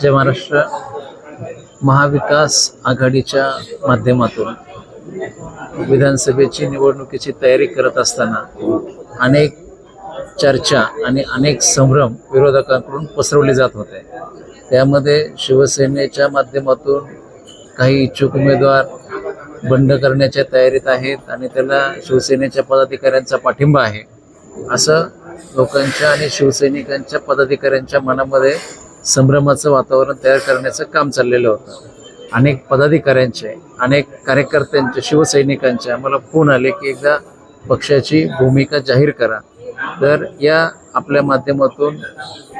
जय महाराष्ट्र. महाविकास आघाडीच्या माध्यमातून विधानसभेची निवडणुकीची तयारी करत असताना अनेक चर्चा आणि अनेक संभ्रम विरोधकांकडून पसरवले जात होते. त्यामध्ये शिवसेनेच्या माध्यमातून काही इच्छुक उमेदवार बंड करण्याच्या तयारीत आहेत आणि त्याला शिवसेनेच्या पदाधिकाऱ्यांचा पाठिंबा आहे. असं लोकांच्या आणि शिवसैनिकांच्या पदाधिकाऱ्यांच्या मनामध्ये संभ्रमाचं वातावरण तयार करण्याचं काम चाललेलं होतं. अनेक पदाधिकाऱ्यांचे अनेक कार्यकर्त्यांचे शिवसैनिकांच्या मला फोन आले की एकदा पक्षाची भूमिका जाहीर करा. तर या आपल्या माध्यमातून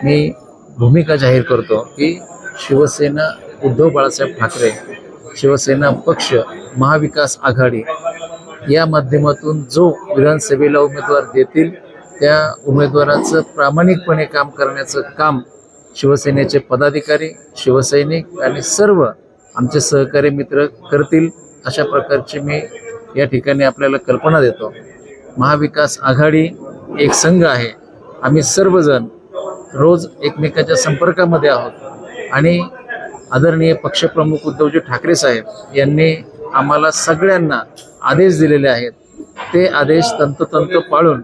मी भूमिका जाहीर करतो की शिवसेना उद्धव बाळासाहेब ठाकरे शिवसेना पक्ष महाविकास आघाडी या माध्यमातून जो विधानसभेला उमेदवार देतील त्या उमेदवाराचं प्रामाणिकपणे काम करण्याचं काम शिवसेनेचे पदाधिकारी शिवसैनिक आणि सर्व आमचे सहकारी मित्र करतील अशा प्रकारची मी या ठिकाणी आपल्याला कल्पना देतो. महाविकास आघाडी एक संघ आहे. आम्ही सर्वजण रोज एकमेकाच्या संपर्कामध्ये आहोत. आणि आदरणीय पक्षप्रमुख उद्धवजी ठाकरे साहेब यांनी आम्हाला सगळ्यांना आदेश दिलेले आहेत. ते आदेश तंतोतंत पाळून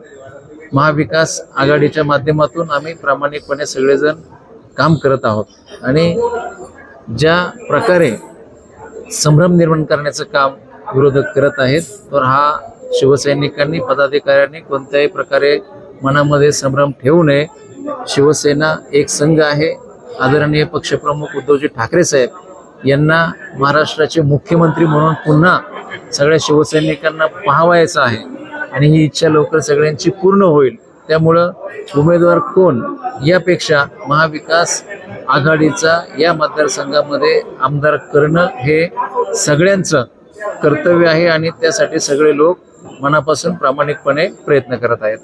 महाविकास आघाडीच्या माध्यमातून आम्ही प्रामाणिकपणे सगळेजण काम करत आहोत. आणि ज्या प्रकारे संभ्रम निर्माण करण्याचं काम विरोधक करत आहेत तर हा शिवसैनिकांनी पदाधिकाऱ्यांनी कोणत्याही प्रकारे मनामध्ये संभ्रम ठेवू नये. शिवसेना एक संघ आहे. आदरणीय पक्षप्रमुख उद्धवजी ठाकरे साहेब यांना महाराष्ट्राचे मुख्यमंत्री म्हणून पुन्हा सगळ्या शिवसैनिकांना पाहावायचं आहे. आणि ही इच्छा लवकर सगळ्यांची पूर्ण होईल. त्यामुळं उमेदवार कोण यापेक्षा महाविकास आघाडीचा या मतदारसंघामध्ये आमदार करणं हे सगळ्यांचं कर्तव्य आहे आणि त्यासाठी सगळे लोक मनापासून प्रामाणिकपणे प्रयत्न करत आहेत.